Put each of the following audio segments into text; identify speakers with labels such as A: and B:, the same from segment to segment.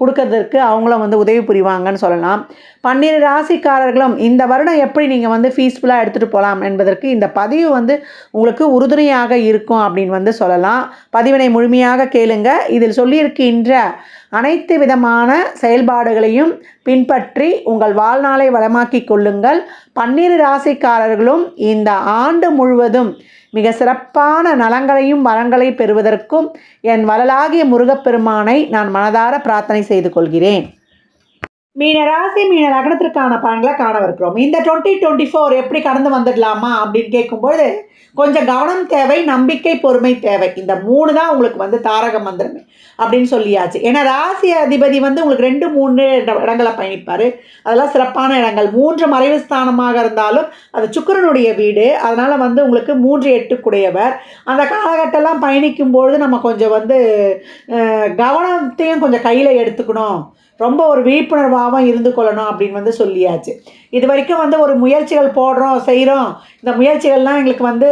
A: கொடுக்கறதற்கு அவங்களும் வந்து உதவி புரிவாங்கன்னு சொல்லலாம். பன்னிரு ராசிக்காரர்களும் இந்த வருடம் எப்படி நீங்கள் வந்து ஃபீஸ்ஃபுல்லாக எடுத்துகிட்டு போகலாம் என்பதற்கு இந்த பதிவு வந்து உங்களுக்கு உறுதுணையாக இருக்கும் அப்படின்னு வந்து சொல்லலாம். பதிவினை முழுமையாக கேளுங்க. இதில் சொல்லியிருக்கின்ற அனைத்து விதமான செயல்பாடுகளையும் பின்பற்றி உங்கள் வாழ்நாளை வளமாக்கிக் கொள்ளுங்கள். பன்னிரு ராசிக்காரர்களும் இந்த ஆண்டு முழுவதும் மிக சிறப்பான நலங்களையும் வரங்களை பெறுவதற்கும் என் வளலாகிய முருகப்பெருமானை நான் மனதார பிரார்த்தனை செய்து கொள்கிறேன். மீன ராசி மீன லக்னத்திற்கான பலன்களை காணவிருக்கிறோம். இந்த டுவெண்ட்டி டுவெண்ட்டி ஃபோர் எப்படி கடந்து வந்துடலாமா அப்படின்னு கேட்கும்போது கொஞ்சம் கவனம் தேவை நம்பிக்கை பொறுமை தேவை. இந்த மூணு தான் உங்களுக்கு வந்து தாரக மந்திரமே அப்படின்னு சொல்லியாச்சு. ஏன்னா ராசி அதிபதி வந்து உங்களுக்கு ரெண்டு மூணு இடங்களை பயணிப்பார். அதெல்லாம் சிறப்பான இடங்கள். மூன்று மறைவு ஸ்தானமாக இருந்தாலும் அது சுக்கிரனுடைய வீடு. அதனால் வந்து உங்களுக்கு மூன்று எட்டுக்குடையவர். அந்த காலகட்டம்லாம் பயணிக்கும்பொழுது நம்ம கொஞ்சம் வந்து கவனத்தையும் கொஞ்சம் கையில் எடுத்துக்கணும். ரொம்ப ஒரு விழிப்புணர்வாகவும் இருந்து கொள்ளணும் அப்படின்னு வந்து சொல்லியாச்சு. இது வரைக்கும் வந்து ஒரு முயற்சிகள் போடுறோம் செய்கிறோம் இந்த முயற்சிகள்லாம் எங்களுக்கு வந்து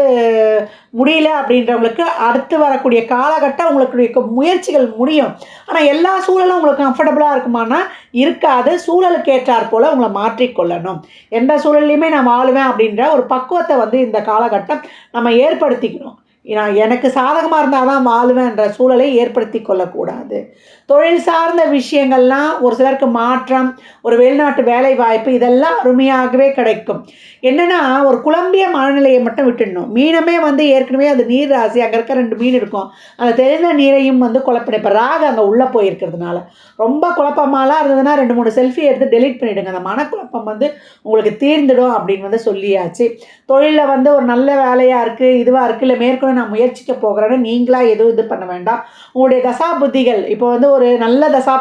A: முடியல அப்படின்றவங்களுக்கு அடுத்து வரக்கூடிய காலகட்டம் உங்களுக்கு முயற்சிகள் முடியும். ஆனால் எல்லா சூழலும் உங்களுக்கு கம்ஃபர்டபுளாக இருக்குமானா இருக்காது. சூழலுக்கு ஏற்றாற் போல் உங்களை மாற்றிக்கொள்ளணும் எந்த சூழல்லையுமே நான் வாழுவேன் அப்படின்ற ஒரு பக்குவத்தை வந்து இந்த காலகட்டம் நம்ம ஏற்படுத்திக்கணும். நான் எனக்கு சாதகமாக இருந்தால் தான் வாழுவேன்ற சூழலை ஏற்படுத்தி கொள்ளக்கூடாது. தொழில் சார்ந்த விஷயங்கள்லாம் ஒரு சிலருக்கு மாற்றம் ஒரு வெளிநாட்டு வேலை வாய்ப்பு இதெல்லாம் அருமையாகவே கிடைக்கும். என்னென்னா ஒரு குழம்பிய மனநிலையை மட்டும் விட்டுடணும். மீனமே வந்து ஏற்கனவே அது நீர் ராசி அங்கே இருக்க ரெண்டு மீன் இருக்கும். அந்த தெரிந்த நீரையும் வந்து குழப்பிடும். இப்போ ராக அங்கே உள்ளே போயிருக்கிறதுனால. ரொம்ப குழப்பமாலாம் இருந்ததுன்னா ரெண்டு மூணு செல்ஃபி எடுத்து டெலீட் பண்ணிவிடுங்க அந்த மனக்குழப்பம் வந்து உங்களுக்கு தீர்ந்துடும் அப்படின்னு வந்து சொல்லியாச்சு. தொழிலில் வந்து ஒரு நல்ல வேலையாக இருக்குது இதுவாக இருக்குது இல்லை மேற்கொண்டு நான் முயற்சிக்க போகிறேன்னு நீங்களாக எதுவும் இது பண்ண வேண்டாம். உங்களுடைய தசா புத்திகள் இப்போ வந்து ஒரு நல்ல தசா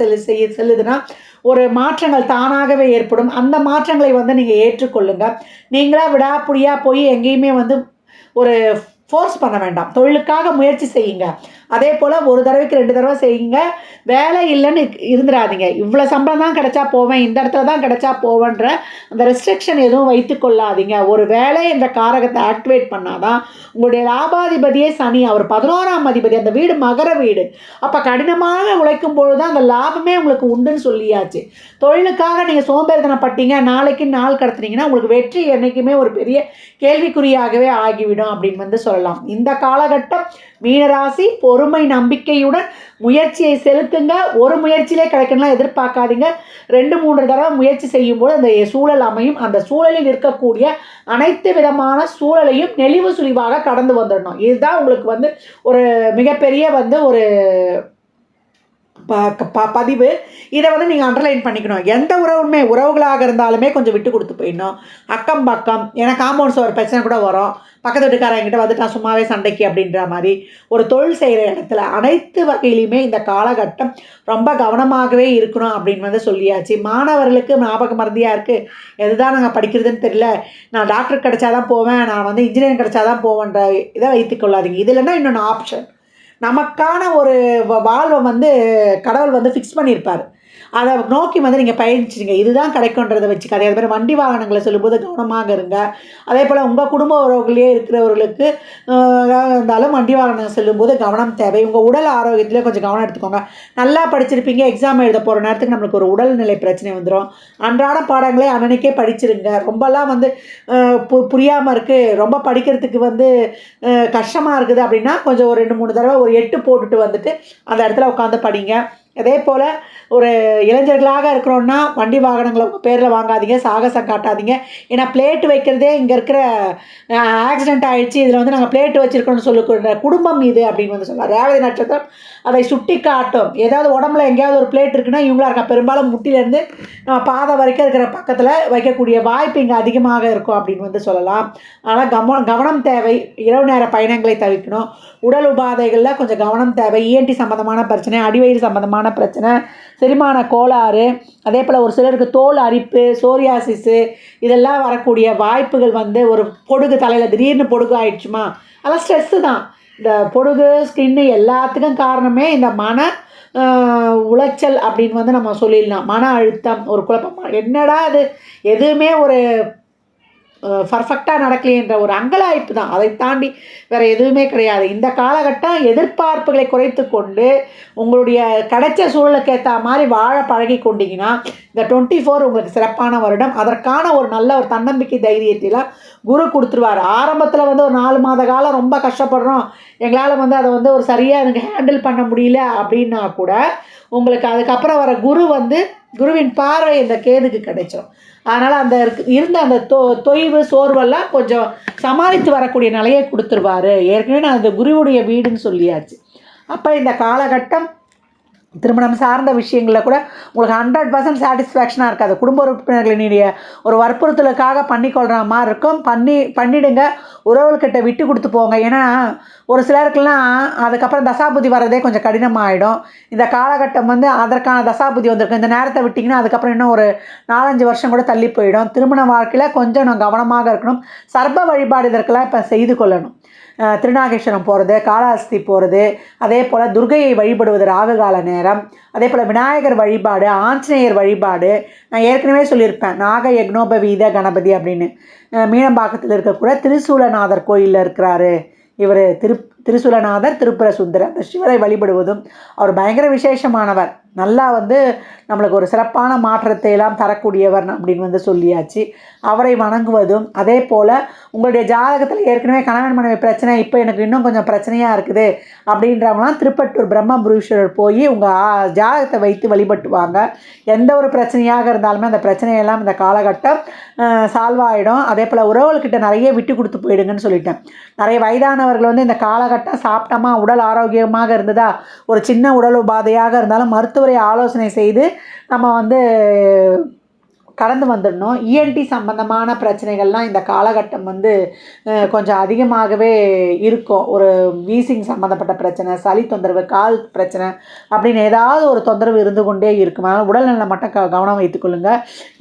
A: செல்லு செய்ய செல்லுதுன்னா ஒரு மாற்றங்கள் தானாகவே ஏற்படும். அந்த மாற்றங்களை வந்து நீங்கள் ஏற்றுக்கொள்ளுங்க. நீங்களாக விடாப்புடியாக போய் எங்கேயுமே வந்து ஒரு ஃபோர்ஸ் பண்ண வேண்டாம். தொழிலுக்காக முயற்சி செய்யுங்க. அதே போல் ஒரு தடவைக்கு ரெண்டு தடவை செய்யுங்க. வேலை இல்லைன்னு இருந்துடாதீங்க. இவ்வளோ சம்பளம் தான் கிடைச்சா போவேன். இந்த இடத்துல தான் கிடைச்சா போவேன்ற அந்த ரெஸ்ட்ரிக்ஷன் எதுவும் வைத்து கொள்ளாதீங்க. ஒரு வேலை என்ற காரகத்தை ஆக்டிவேட் பண்ணாதான் உங்களுடைய லாபாதிபதியே சனி அவர் பதினோராம் அதிபதி அந்த வீடு மகர வீடு. அப்போ கடினமாக உழைக்கும் பொழுது தான் அந்த லாபமே உங்களுக்கு உண்டுன்னு சொல்லியாச்சு. தொழிலுக்காக நீங்கள் சோம்பேறித்தனப்பட்டீங்க. நாளைக்கு நாள் கடத்துனீங்கன்னா உங்களுக்கு வெற்றி என்றைக்குமே ஒரு பெரிய கேள்விக்குறியாகவே ஆகிவிடும் அப்படின்னு வந்து சொல்லலாம். இந்த காலகட்டம் மீனராசி பொறுமை நம்பிக்கையுடன் முயற்சியை செலுத்துங்க. ஒரு முயற்சியிலே கிடைக்கணும்லாம் எதிர்பார்க்காதீங்க. ரெண்டு மூன்று தடவை முயற்சி செய்யும்போது அந்த சூழல் அமையும். அந்த சூழலில் இருக்கக்கூடிய அனைத்து விதமான சூழலையும் நெளிவு சுழிவாக கடந்து வந்துடணும். இதுதான் உங்களுக்கு வந்து ஒரு மிகப்பெரிய வந்து ஒரு ப ப- பதிவு. இதை வந்து நீங்கள் அண்டர்லைன் பண்ணிக்கணும். எந்த உறவுமே உறவுகளாக இருந்தாலுமே கொஞ்சம் விட்டு கொடுத்து போயிடணும். அக்கம் பக்கம் ஏன்னா காம்பவுண்ட்ஸ் ஒரு பிரச்சனை கூட வரும். பக்கத்து வீட்டுக்காரங்கிட்ட வந்துட்டான் சும்மாவே சண்டைக்கு அப்படின்ற மாதிரி. ஒரு தொழில் செய்கிற இடத்துல அனைத்து வகையிலையுமே இந்த காலகட்டம் ரொம்ப கவனமாகவே இருக்கணும் அப்படின்னு வந்து சொல்லியாச்சு. மாணவர்களுக்கு ஞாபக மருந்தியாக இருக்குது எதுதான் நாங்கள் படிக்கிறதுன்னு தெரியல. நான் டாக்டர் கிடச்சாதான் போவேன். நான் வந்து இன்ஜினியரிங் கிடச்சாதான் போவேன்ற இதை வைத்துக்கொள்ளாதீங்க இது இல்லைன்னா இன்னொன்று ஆப்ஷன் நமக்கான ஒரு வ- வாழ்வை வந்து கடவுள் வந்து ஃபிக்ஸ் பண்ணியிருப்பார். அதை நோக்கி வந்து நீங்கள் பயணிச்சிடுங்க இதுதான் கிடைக்குன்றதை வச்சுக்காதே அதே மாதிரி வண்டி வாகனங்களை சொல்லும்போது கவனமாக இருங்க. அதே போல் உங்கள் குடும்ப உறவுகளே இருக்கிறவர்களுக்கு இருந்தாலும் வண்டி வாகனம் செல்லும்போது கவனம் தேவை. உங்கள் உடல் ஆரோக்கியத்தில் கொஞ்சம் கவனம் எடுத்துக்கோங்க. நல்லா படிச்சிருப்பீங்க எக்ஸாம் எழுத போகிற நேரத்துக்கு நம்மளுக்கு ஒரு உடல்நிலை பிரச்சனை வந்துடும் அன்றாட பாடங்களே அன்னன்னைக்கே படிச்சிருங்க. ரொம்பலாம் வந்து பு புரியாமல் இருக்குது ரொம்ப படிக்கிறதுக்கு வந்து கஷ்டமாக இருக்குது அப்படின்னா கொஞ்சம் ஒரு ரெண்டு மூணு தடவை ஒரு எட்டு போட்டுட்டு வந்துட்டு அந்த இடத்துல உட்காந்து படிங்க. அதே போல் ஒரு இளைஞர்களாக இருக்கிறோன்னா வண்டி வாகனங்களை உங்கள் பேரில் வாங்காதீங்க சாகசம் காட்டாதீங்க. ஏன்னா பிளேட்டு வைக்கிறதே இங்கே இருக்கிற ஆக்சிடென்ட் ஆகிடுச்சு இதில் வந்து நாங்கள் பிளேட்டு வச்சுருக்கோம்னு சொல்லிக்கிற குடும்பம் இது அப்படின்னு வந்து சொல்லலாம் ரேவதி நட்சத்திரம் அதை சுட்டி காட்டும். ஏதாவது உடம்புல எங்கேயாவது ஒரு பிளேட் இருக்குன்னா இவங்களா இருக்க பெரும்பாலும் முட்டிலேருந்து நம்ம பாதை வரைக்கும் இருக்கிற பக்கத்தில் வைக்கக்கூடிய வாய்ப்பு இங்கே அதிகமாக இருக்கும் அப்படின்னு வந்து சொல்லலாம். ஆனால் கவனம் கவனம் தேவை. இரவு நேர பயணங்களை தவிர்க்கணும். உடல் உபாதைகளில் கொஞ்சம் கவனம் தேவை. இஎன்டி சம்மந்தமான பிரச்சனை அடிவயிறு சம்மந்தமான பிரச்சனை செரிமான கோளாறு அதே போல் ஒரு சிலருக்கு தோல் அரிப்பு சோரியாசிஸு இதெல்லாம் வரக்கூடிய வாய்ப்புகள் வந்து ஒரு பொடுகு தலையில் திடீர்னு பொடுகு ஆயிடுச்சுமா? அதெல்லாம் ஸ்ட்ரெஸ்ஸு தான். இந்த பொடுகு ஸ்கின்னு எல்லாத்துக்கும் காரணமே இந்த மன உளைச்சல் அப்படின்னு வந்து நம்ம சொல்லிடலாம். மன அழுத்தம் ஒரு குழப்பம். என்னடா அது எதுவுமே ஒரு பர்ஃபெக்டாக நடக்கலையன்ற ஒரு அங்கலாய்ப்பு தான். அதை தாண்டி வேறு எதுவுமே கிடையாது. இந்த காலகட்டம் எதிர்பார்ப்புகளை குறைத்து கொண்டு உங்களுடைய கிடைச்ச சூழலுக்கு ஏற்ற மாதிரி வாழ பழகி கொண்டீங்கன்னா இந்த டுவெண்ட்டி ஃபோர் உங்களுக்கு சிறப்பான வருடம். அதற்கான ஒரு நல்ல ஒரு தன்னம்பிக்கை தைரியத்திலாம் குரு கொடுத்துருவார். ஆரம்பத்தில் வந்து ஒரு நாலு மாத காலம் ரொம்ப கஷ்டப்படுறோம். எங்களால் வந்து அதை வந்து ஒரு சரியாக எனக்கு ஹேண்டில் பண்ண முடியல அப்படின்னா கூட உங்களுக்கு அதுக்கப்புறம் வர குரு வந்து குருவின் பார்வை இந்த கேதுக்கு கிடைச்சிடும் அதனால் அந்த இருந்த அந்த தொ தொய்வு சோர்வெல்லாம் கொஞ்சம் சமாளித்து வரக்கூடிய நிலையை கொடுத்துருவாரு. ஏற்கனவே நான் அந்த குருவுடைய வீடுன்னு சொல்லியாச்சு. அப்போ இந்த காலகட்டம் திருமணம் சார்ந்த விஷயங்களில் கூட உங்களுக்கு ஹண்ட்ரட் பர்சன்ட் சாட்டிஸ்ஃபேக்ஷனாக இருக்காது. குடும்ப உறுப்பினர்களினுடைய ஒரு வற்புறுத்தலுக்காக பண்ணிக்கொள்கிற மாதிரி இருக்கும். பண்ணி பண்ணிடுங்க. உறவுகள்கிட்ட விட்டு கொடுத்து போங்க. ஏன்னா ஒரு சிலருக்குலாம் அதுக்கப்புறம் தசாபுதி வர்றதே கொஞ்சம் கடினமாகிடும் இந்த காலகட்டம் வந்து அதற்கான தசாபுதி வந்திருக்கும். இந்த நேரத்தை விட்டிங்கன்னா அதுக்கப்புறம் இன்னும் ஒரு நாலஞ்சு வருஷம் கூட தள்ளி போயிடும். திருமண வாழ்க்கையில் கொஞ்சம் நான் கவனமாக இருக்கணும். சர்ப வழிபாடு இதற்கெல்லாம் இப்போ செய்து கொள்ளணும். திருநாகேஸ்வரம் போகிறது காளாஸ்தி போகிறது அதே போல் துர்கையை வழிபடுவது ராகுகால நேரம் அதே போல் விநாயகர் வழிபாடு ஆஞ்சநேயர் வழிபாடு நான் ஏற்கனவே சொல்லியிருப்பேன். நாக யக்னோபவீத கணபதி அப்படின்னு. மீனம்பாக்கத்தில் இருக்கக்கூட திருசூலநாதர் கோயிலில் இருக்கிறாரு. இவர் திரு திருசூலநாதர் திருப்புர சுந்தரர் அந்த சிவரை வழிபடுவதும் அவர் பயங்கர விசேஷமானவர். நல்லா வந்து நம்மளுக்கு ஒரு சிறப்பான மாற்றத்தை எல்லாம் தரக்கூடியவர் அப்படின்னு வந்து சொல்லியாச்சு. அவரை வணங்குவதும் அதே போல் உங்களுடைய ஜாதகத்தில் ஏற்கனவே கணவன் மனைவி பிரச்சனை இப்போ எனக்கு இன்னும் கொஞ்சம் பிரச்சனையாக இருக்குது அப்படின்றவங்களாம் திருப்பட்டூர் பிரம்மபுரீஸ்வரர் போய் உங்கள் ஜாதகத்தை வைத்து வழிபட்டுவாங்க. எந்த ஒரு பிரச்சனையாக இருந்தாலுமே அந்த பிரச்சனையெல்லாம் இந்த காலகட்டம் சால்வ் ஆகிடும் அதே போல் உறவுகள்கிட்ட நிறைய விட்டு கொடுத்து போயிடுங்கன்னு சொல்லிட்டேன். நிறைய வயதானவர்கள் வந்து இந்த காலகட்டம் சாப்பிட்டோமா? உடல் ஆரோக்கியமாக இருந்ததா? ஒரு சின்ன உடல் உபாதையாக இருந்தாலும் மருத்துவரை ஆலோசனை செய்து நம்ம வந்து கடந்து வந்துடணும். இஎன்டி சம்பந்தமான பிரச்சனைகள்லாம் இந்த காலகட்டம் வந்து கொஞ்சம் அதிகமாகவே இருக்கும். ஒரு வீசிங் சம்மந்தப்பட்ட பிரச்சனை சளி தொந்தரவு கால் பிரச்சனை அப்படின்னு ஏதாவது ஒரு தொந்தரவு இருந்து கொண்டே இருக்கும். அதனால் உடல்நலம் மட்டும் க கவனம் வைத்துக்கொள்ளுங்க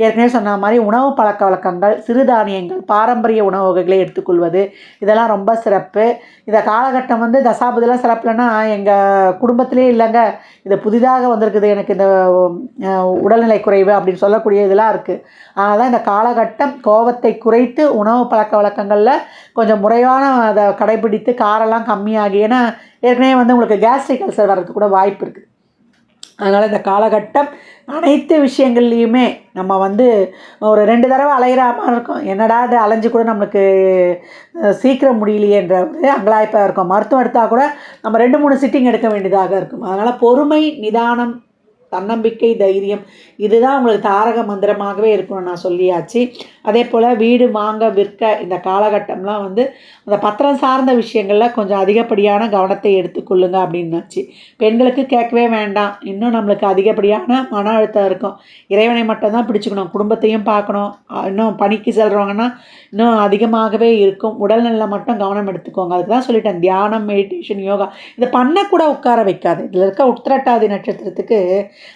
A: ஏற்கனவே சொன்ன மாதிரி உணவு பழக்க வழக்கங்கள் சிறுதானியங்கள் பாரம்பரிய உணவு வகைகளை எடுத்துக்கொள்வது இதெல்லாம் ரொம்ப சிறப்பு. இந்த காலகட்டம் வந்து தசாபதிலாம் சிறப்புலன்னா எங்கள் குடும்பத்திலே இல்லைங்க. இது புதிதாக வந்திருக்குது. எனக்கு இந்த உடல்நிலை குறைவு அப்படின்னு சொல்லக்கூடிய இதெல்லாம் இருக்குது இருக்குது அதனால் இந்த காலகட்டம் கோபத்தை குறைத்து உணவு பழக்க வழக்கங்களில் கொஞ்சம் முறையான அதை கடைபிடித்து காரெல்லாம் கம்மியாகி ஏன்னா ஏற்கனவே வந்து உங்களுக்கு கேஸ்ட்ரிக் அல்சர் வர்றதுக்கு கூட வாய்ப்பு இருக்குது அதனால் இந்த காலகட்டம் அனைத்து விஷயங்கள்லையுமே நம்ம வந்து ஒரு ரெண்டு தடவை அலையிற மாதிரி இருக்கும். என்னடா அது அலைஞ்சு கூட நம்மளுக்கு சீக்கிரம் முடியலையேன்ற ஒரு அங்கலாய்ப்பாக இருக்கும். மருத்துவம் எடுத்தால் கூட நம்ம ரெண்டு மூணு சிட்டிங் எடுக்க வேண்டியதாக இருக்கும். அதனால் பொறுமை நிதானம் தன்னம்பிக்கை தைரியம். இதுதான் உங்களுக்கு தாரக மந்திரமாகவே இருக்கணும் நான் சொல்லியாச்சு. அதே போல் வீடு வாங்க விற்க இந்த காலகட்டம்லாம் வந்து அந்த பத்திரம் சார்ந்த விஷயங்களில் கொஞ்சம் அதிகப்படியான கவனத்தை எடுத்துக்கொள்ளுங்க அப்படின்னாச்சு. பெண்களுக்கு கேட்கவே வேண்டாம். இன்னும் நம்மளுக்கு அதிகப்படியான மன அழுத்தம் இருக்கும். இறைவனை மட்டும்தான் பிடிச்சிக்கணும். குடும்பத்தையும் பார்க்கணும். இன்னும் பணிக்கு செல்கிறவங்கன்னா இன்னும் அதிகமாகவே இருக்கும். உடல்நலம் மட்டும் கவனம் எடுத்துக்கோங்க. அதுக்கு தான் சொல்லிட்டேன். தியானம் மெடிடேஷன் யோகா. இதை பண்ணக்கூட உட்கார வைக்காது. இதில் இருக்க உத்திரட்டாதி நட்சத்திரத்துக்கு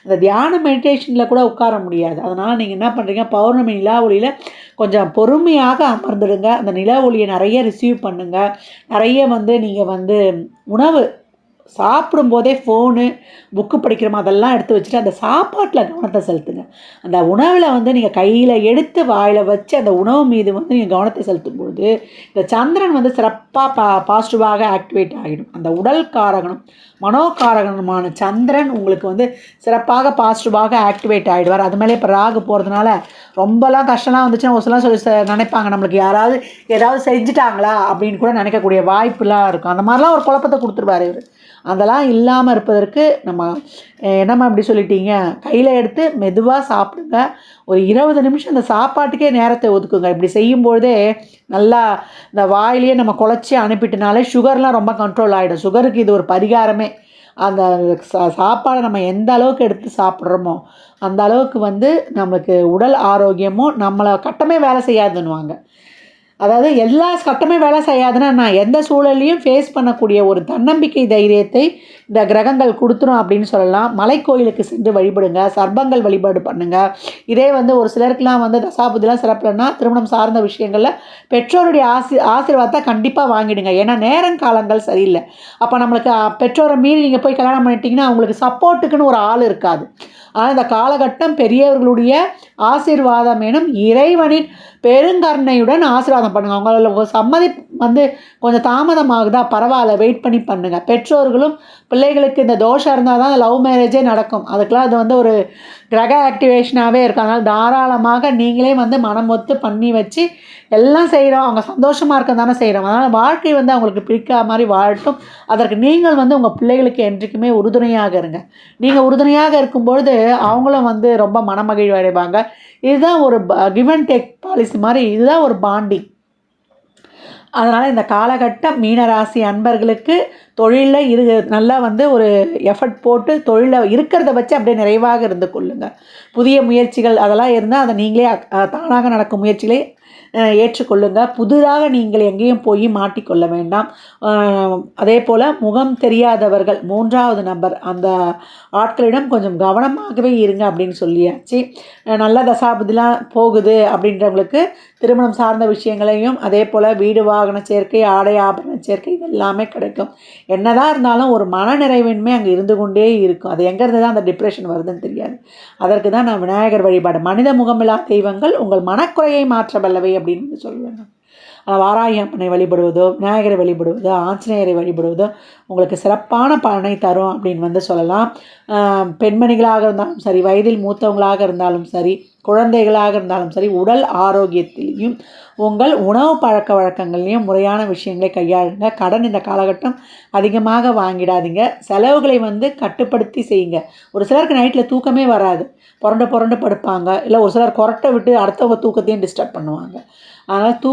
A: அந்த தியான மெடிடேஷனில் கூட உட்கார முடியாது. அதனால் நீங்கள் என்ன பண்ணுறீங்க பௌர்ணமி நிலா ஒளியில் கொஞ்சம் பொறுமையாக அமர்ந்துடுங்க. அந்த நிலா ஒளியை நிறைய ரிசீவ் பண்ணுங்கள் நிறைய வந்து நீங்கள் வந்து உணவு சாப்பிடும்போதே ஃபோனு புக்கு படிக்கிறோமோ அதெல்லாம் எடுத்து வச்சுட்டு அந்த சாப்பாட்டில் கவனத்தை செலுத்துங்க. அந்த உணவில் வந்து நீங்கள் கையில் எடுத்து வாயில் வச்சு அந்த உணவு மீது வந்து நீங்கள் கவனத்தை செலுத்தும் பொழுது இந்த சந்திரன் வந்து சிறப்பாக பா பாசிட்டிவாக ஆக்டிவேட் ஆகிடும். அந்த உடல் காரகனும் மனோகாரகனுமான சந்திரன் உங்களுக்கு வந்து சிறப்பாக பாசிட்டிவாக ஆக்டிவேட் ஆகிடுவார் அது மேலே இப்போ ராகு போகிறதுனால ரொம்பலாம் கஷ்டம்லாம் வந்துச்சுன்னா ஒரு சில சொல்லி நினைப்பாங்க. நம்மளுக்கு யாராவது ஏதாவது செஞ்சுட்டாங்களா அப்படின்னு கூட நினைக்கக்கூடிய வாய்ப்புலாம் இருக்கும். அந்த மாதிரிலாம் ஒரு குழப்பத்தை கொடுத்துருவாரு இவர். அதெல்லாம் இல்லாமல் இருப்பதற்கு நம்ம என்னம்மா இப்படி சொல்லிட்டீங்க? கையில் எடுத்து மெதுவாக சாப்பிடுங்க. ஒரு இருபது நிமிஷம் அந்த சாப்பாட்டுக்கே நேரத்தை ஒதுக்குங்க. இப்படி செய்யும்பொழுதே நல்லா இந்த வாயிலேயே நம்ம குழச்சி அனுப்பிட்டனாலே சுகர்லாம் ரொம்ப கண்ட்ரோல் ஆகிடும் சுகருக்கு இது ஒரு பரிகாரமே. அந்த சா சாப்பாடை நம்ம எந்த அளவுக்கு எடுத்து சாப்பிட்றோமோ அந்த அளவுக்கு வந்து நம்மளுக்கு உடல் ஆரோக்கியமும் நம்மளை கட்டமே வேலை செய்யாதுன்னுவாங்க. அதாவது எல்லா சட்டமே வேலை செய்யாதுன்னா நான் எந்த சூழலையும் ஃபேஸ் பண்ணக்கூடிய ஒரு தன்னம்பிக்கை தைரியத்தை இந்த கிரகங்கள் கொடுத்துரும் அப்படின்னு சொல்லலாம். மலைக்கோயிலுக்கு சென்று வழிபடுங்க சர்பங்கள் வழிபாடு பண்ணுங்கள் இதே வந்து ஒரு சிலருக்குலாம் வந்து தசாபுதிலாம் சிறப்புலன்னா திருமணம் சார்ந்த விஷயங்களில் பெற்றோருடைய ஆசி ஆசீர்வாதத்தை கண்டிப்பாக வாங்கிடுங்க. ஏன்னா நேரங்காலங்கள் சரியில்லை. அப்போ நம்மளுக்கு பெற்றோரை மீறி நீங்கள் போய் கல்யாணம் பண்ணிட்டீங்கன்னா அவங்களுக்கு சப்போர்ட்டுக்குன்னு ஒரு ஆள் இருக்காது. ஆனால் இந்த காலகட்டம் பெரியவர்களுடைய ஆசீர்வாதம் எனும் இறைவனின் பெருங்கருணையுடன் ஆசீர்வாதம் பண்ணுங்கள் அவங்கள சம்மதி வந்து கொஞ்சம் தாமதமாகுதா? பரவாயில்ல வெயிட் பண்ணி பண்ணுங்கள் பெற்றோர்களும் பிள்ளைகளுக்கு இந்த தோஷம் இருந்தால் தான் லவ் மேரேஜே நடக்கும். அதுக்கெலாம் அது வந்து ஒரு கிரக ஆக்டிவேஷனாகவே இருக்கும். அதனால் தாராளமாக நீங்களே வந்து மனம் ஒத்து பண்ணி வச்சு எல்லாம் செய்கிறோம் அவங்க சந்தோஷமாக இருக்க தானே செய்கிறோம் அதனால் வாழ்க்கை வந்து அவங்களுக்கு பிடிக்காத மாதிரி வாழட்டும். அதற்கு நீங்கள் வந்து உங்கள் பிள்ளைகளுக்கு என்றைக்குமே உறுதுணையாக இருங்க. நீங்கள் உறுதுணையாக இருக்கும்பொழுது அவங்களும் வந்து ரொம்ப மனமகிழ்வு அடைவாங்க. இதுதான் ஒரு கிவ் அண்ட் டேக் பாலிசி மாதிரி இதுதான் ஒரு பாண்டிங் அதனால் இந்த காலகட்டம் மீனராசி அன்பர்களுக்கு தொழிலில் இரு நல்லா வந்து ஒரு எஃபர்ட் போட்டு தொழிலில் இருக்கிறத வச்சு அப்படியே நிறைவாக இருந்து கொள்ளுங்கள் புதிய முயற்சிகள் அதெல்லாம் இருந்தால் அதை நீங்களே தானாக நடக்கும் முயற்சிகளை ஏற்றுக்கொள்ளுங்க. புதிதாக நீங்கள் எங்கேயும் போய் மாட்டிக்கொள்ள வேண்டாம். அதே போல் முகம் தெரியாதவர்கள் மூன்றாவது நபர் அந்த ஆட்களிடம் கொஞ்சம் கவனமாகவே இருங்க அப்படின்னு சொல்லியாச்சு. நல்ல தசாபதிலாம் போகுது அப்படின்றவங்களுக்கு திருமணம் சார்ந்த விஷயங்களையும் அதே போல் வீடு வாகன சேர்க்கை ஆடை ஆபரண சேர்க்கை இது எல்லாமே கிடைக்கும். என்னதான் இருந்தாலும் ஒரு மனநிறைவின்மை அங்கே இருந்து கொண்டே இருக்கும். அது எங்கேருந்து தான் அந்த டிப்ரெஷன் வருதுன்னு தெரியாது. அதற்கு தான் நான் விநாயகர் வழிபாடு. மனித முகமில்லா தெய்வங்கள் உங்கள் மனக்குறையை மாற்றவல்ல. வல்லவை அப்படின்னு சொல்லுவாங்க. ஆனால் வாராகி அம்மனை வழிபடுவதோ விநாயகரை வழிபடுவதோ ஆஞ்சநேயரை வழிபடுவதோ உங்களுக்கு சிறப்பான பலனை தரும் அப்படின்னு வந்து சொல்லலாம். பெண்மணிகளாக இருந்தாலும் சரி வயதில் மூத்தவங்களாக இருந்தாலும் சரி குழந்தைகளாக இருந்தாலும் சரி உடல் ஆரோக்கியத்திலையும் உங்கள் உணவு பழக்க வழக்கங்கள்லையும் முறையான விஷயங்களை கையாளுங்க. கடன் இந்த காலகட்டம் அதிகமாக வாங்கிடாதீங்க. செலவுகளை வந்து கட்டுப்படுத்தி செய்யுங்க. ஒரு சிலருக்கு நைட்டில் தூக்கமே வராது. புரண்டு புரண்டு படுப்பாங்க. இல்லை ஒரு சிலர் கொரட்டை விட்டு அடுத்தவங்க தூக்கத்தையும் டிஸ்டர்ப் பண்ணுவாங்க. அதனால் தூ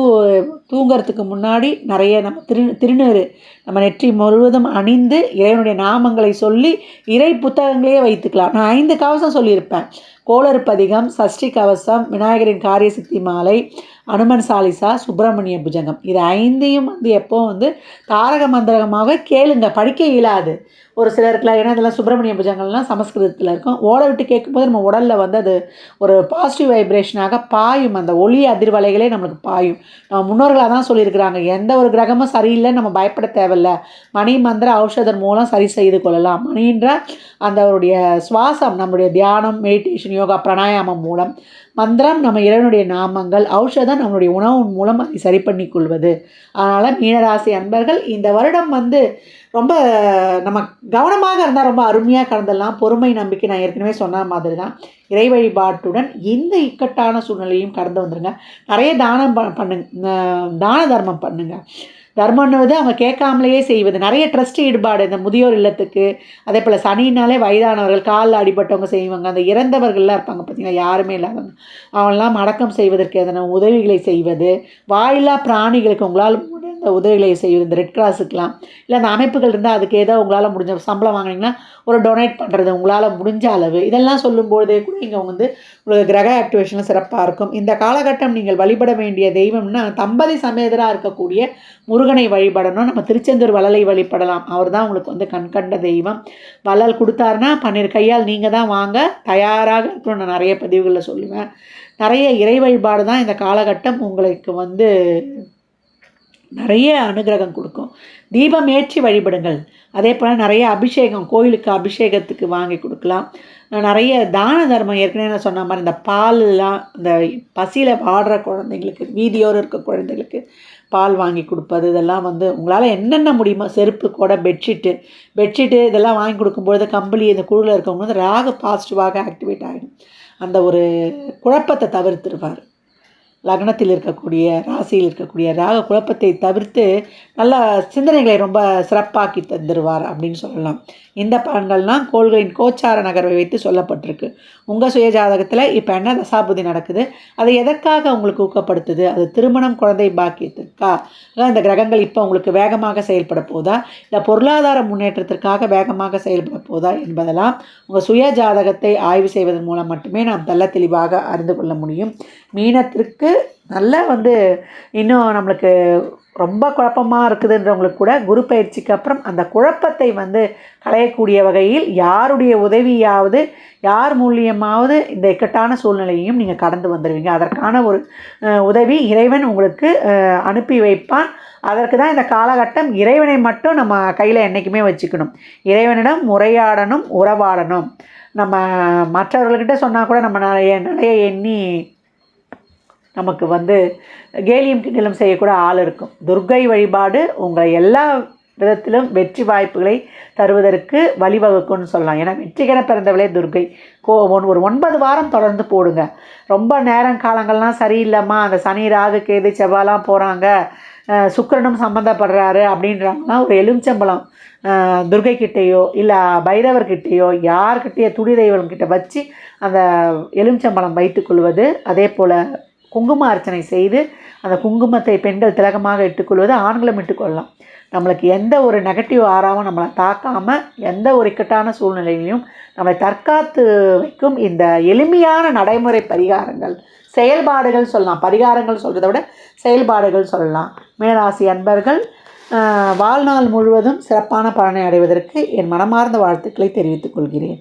A: தூங்கிறதுக்கு முன்னாடி நிறைய நம்ம திரு திருநீறு நம்ம நெற்றி முழுவதும் அணிந்து இறைவனுடைய நாமங்களை சொல்லி இறை புத்தகங்களையே வைத்துக்கலாம். நான் ஐந்து கவசம் சொல்லியிருப்பேன். கோளறுப்பதிகம் சஷ்டி கவசம் விநாயகரின் காரிய சித்தி மாலை அனுமன் சாலிசா சுப்பிரமணிய புஜங்கம். இது ஐந்தையும் வந்து எப்போ வந்து தாரக மந்திரகமாக கேளுங்க. படிக்க இயலாது. ஒரு சிலருக்குலாம் ஏன்னா இதெல்லாம் சுப்பிரமணிய புஜங்கள்லாம் சமஸ்கிருதத்தில் இருக்கும். ஓட விட்டு கேட்கும்போது நம்ம உடலில் வந்து அது ஒரு பாசிட்டிவ் வைப்ரேஷனாக பாயும். அந்த ஒளி அதிர்வலைகளே நம்மளுக்கு பாயும். நம்ம முன்னோர்களாக தான் சொல்லியிருக்கிறாங்க. எந்த ஒரு கிரகமும் சரியில்லை நம்ம பயப்பட தேவையில்ல. மணி மந்திர ஔஷதம் மூலம் சரி செய்து கொள்ளலாம். மணின்ற அந்த அவருடைய சுவாசம் நம்முடைய தியானம் மெடிடேஷன் யோகா பிராணாயாமம் மூலம். மந்திரம் நம்ம இறைவனுடைய நாமங்கள் ஔஷதம் நம்மளுடைய உணவு மூலம் அதை சரி பண்ணி கொள்வது அதனால் மீனராசி அன்பர்கள் இந்த வருடம் வந்து ரொம்ப நம்ம கவனமாக இருந்தால் ரொம்ப அருமையாக கடந்துடலாம் பொறுமை நம்பிக்கை நான் ஏற்கனவே சொன்ன மாதிரி தான் இறை வழிபாட்டுடன் இந்த இக்கட்டான சூழ்நிலையும் கடந்து வந்துடுங்க நிறைய தானம் ப- பண்ணுங்க தான தர்மம் பண்ணுங்கள் தர்மம்னுவது அவங்க கேட்காமலேயே செய்வது. நிறைய ட்ரஸ்ட் ஈடுபாடு. இந்த முதியோர் இல்லத்துக்கு அதே போல் சனினாலே வயதானவர்கள் காலில் அடிபட்டவங்க செய்வாங்க. அந்த இறந்தவர்கள்லாம் இருப்பாங்க பார்த்தீங்களா யாருமே இல்லாதவங்க. அவங்களாம் அடக்கம் செய்வதற்கு எதனா உதவிகளை செய்வது. வாயில்லா பிராணிகளுக்கு உங்களால் உதவிகளை செய்வது இந்த ரெட் கிராஸுக்கெலாம் இல்லை அந்த அமைப்புகள் இருந்தால் அதுக்கு ஏதோ உங்களால் முடிஞ்ச சம்பளம் வாங்கினீங்கன்னா ஒரு டொனேட் பண்ணுறது உங்களால் முடிஞ்ச அளவு. இதெல்லாம் சொல்லும்போதே கூட இங்கே வந்து உங்களுக்கு கிரக ஆக்டிவேஷனில் சிறப்பாக இருக்கும். இந்த காலகட்டம் நீங்கள் வழிபட வேண்டிய தெய்வம்னா தம்பதி சமேதராக இருக்கக்கூடிய முருகனை வழிபடணும். நம்ம திருச்செந்தூர் வளலை வழிபடலாம். அவர் தான் உங்களுக்கு வந்து கண்கண்ட தெய்வம். வளல் கொடுத்தாருன்னா பன்னீர் கையால் நீங்கள் தான் வாங்க தயாராக இருக்கணும் நான் நிறைய பதிவுகளில் சொல்லுவேன். நிறைய இறை வழிபாடு தான் இந்த காலகட்டம் உங்களுக்கு வந்து நிறைய அனுகிரகம் கொடுக்கும். தீபம் ஏற்றி வழிபடுங்கள். அதே போல் நிறைய அபிஷேகம் கோயிலுக்கு அபிஷேகத்துக்கு வாங்கி கொடுக்கலாம். நிறைய தான தர்மம் ஏற்கனவே நான் சொன்ன மாதிரி இந்த பால்லாம் இந்த பசியில் வாடுற குழந்தைங்களுக்கு வீதியோடு இருக்க குழந்தைங்களுக்கு பால் வாங்கி கொடுப்பது இதெல்லாம் வந்து உங்களால் என்னென்ன முடியுமோ செருப்பு கூட பெட்ஷீட்டு பெட்ஷீட்டு இதெல்லாம் வாங்கி கொடுக்கும்பொழுது கம்பளி இந்த குழுவில் இருக்கவங்க வந்து ராக பாசிட்டிவாக ஆக்டிவேட் ஆகிடும். அந்த ஒரு குழப்பத்தை தவிர்த்துருவார். லக்னத்தில் இருக்கக்கூடிய ராசியில் இருக்கக்கூடிய ராக குழப்பத்தை தவிர்த்து நல்ல சிந்தனைகளை ரொம்ப சிறப்பாக்கி தந்துடுவார் அப்படின்னு சொல்லலாம். இந்த பலன்கள்லாம் கோள்களின் கோச்சார நகர்வை வைத்து சொல்லப்பட்டிருக்கு. உங்கள் சுயஜாதகத்தில் இப்போ என்ன தசாபுதி நடக்குது? அது எதற்காக உங்களுக்கு ஊக்கப்படுத்துது? அது திருமணம் குழந்தை பாக்கியத்திற்கா? இந்த கிரகங்கள் இப்போ உங்களுக்கு வேகமாக செயல்பட போதா? இல்லை பொருளாதார முன்னேற்றத்திற்காக வேகமாக செயல்பட போதா என்பதெல்லாம் உங்கள் சுய ஜாதகத்தை ஆய்வு செய்வதன் மூலம் மட்டுமே நாம் தெல்ல தெளிவாக அறிந்து கொள்ள முடியும். மீனத்திற்கு நல்லா வந்து இன்னும் நம்மளுக்கு ரொம்ப குழப்பமாக இருக்குதுன்றவங்களுக்கு கூட குரு பயிற்சிக்கு அப்புறம் அந்த குழப்பத்தை வந்து களையக்கூடிய வகையில் யாருடைய உதவியாவது யார் மூலியமாவது இந்த இக்கட்டான சூழ்நிலையையும் நீங்கள் கடந்து வந்துடுவீங்க அதற்கான ஒரு உதவி இறைவன் உங்களுக்கு அனுப்பி வைப்பான். அதற்கு தான் இந்த காலகட்டம் இறைவனை மட்டும் நம்ம கையில் என்றைக்குமே வச்சுக்கணும். இறைவனிடம் முறையாடணும் உறவாடணும். நம்ம மற்றவர்கள்கிட்ட சொன்னால் கூட நம்ம நிறைய நிறைய எண்ணி நமக்கு வந்து கேலியம் கிண்டலும் செய்யக்கூட ஆள் இருக்கும். துர்கை வழிபாடு உங்களை எல்லா விதத்திலும் வெற்றி வாய்ப்புகளை தருவதற்கு வழிவகுக்கும்னு சொல்லலாம். ஏன்னா வெற்றிகர பிறந்தவளே துர்கை கோ ஒன் ஒரு ஒன்பது வாரம் தொடர்ந்து போடுங்க. ரொம்ப நேரம் காலங்கள்லாம் சரியில்லைம்மா. அந்த சனி ராகு கேது செவ்வாலாம் போகிறாங்க சுக்கரனும் சம்மந்தப்படுறாரு அப்படின்றாங்கன்னா ஒரு எலுமிச்சம்பழம் துர்கை கிட்டேயோ இல்லை பைரவர்கிட்டேயோ யார்கிட்டயோ துடி தெய்வம் கிட்ட வச்சு அந்த எலுமிச்சம்பழம் வைத்துக்கொள்வது அதே போல் குங்கும அர்ச்சனை செய்து அந்த குங்குமத்தை பெண்கள் திலகமாக இட்டுக்கொள்வது ஆண்களும் இட்டுக்கொள்ளலாம். நம்மளுக்கு எந்த ஒரு நெகட்டிவ் ஆறாவும் நம்மளை தாக்காமல் எந்த ஒரு இக்கட்டான சூழ்நிலையிலையும் நம்மளை தற்காத்து வைக்கும் இந்த எளிமையான நடைமுறை பரிகாரங்கள். செயல்பாடுகள் சொல்லலாம். பரிகாரங்கள் சொல்கிறத விட செயல்பாடுகள் சொல்லலாம். மேராசி அன்பர்கள் வாழ்நாள் முழுவதும் சிறப்பான பலனை அடைவதற்கு என் மனமார்ந்த வாழ்த்துக்களை தெரிவித்துக் கொள்கிறேன்.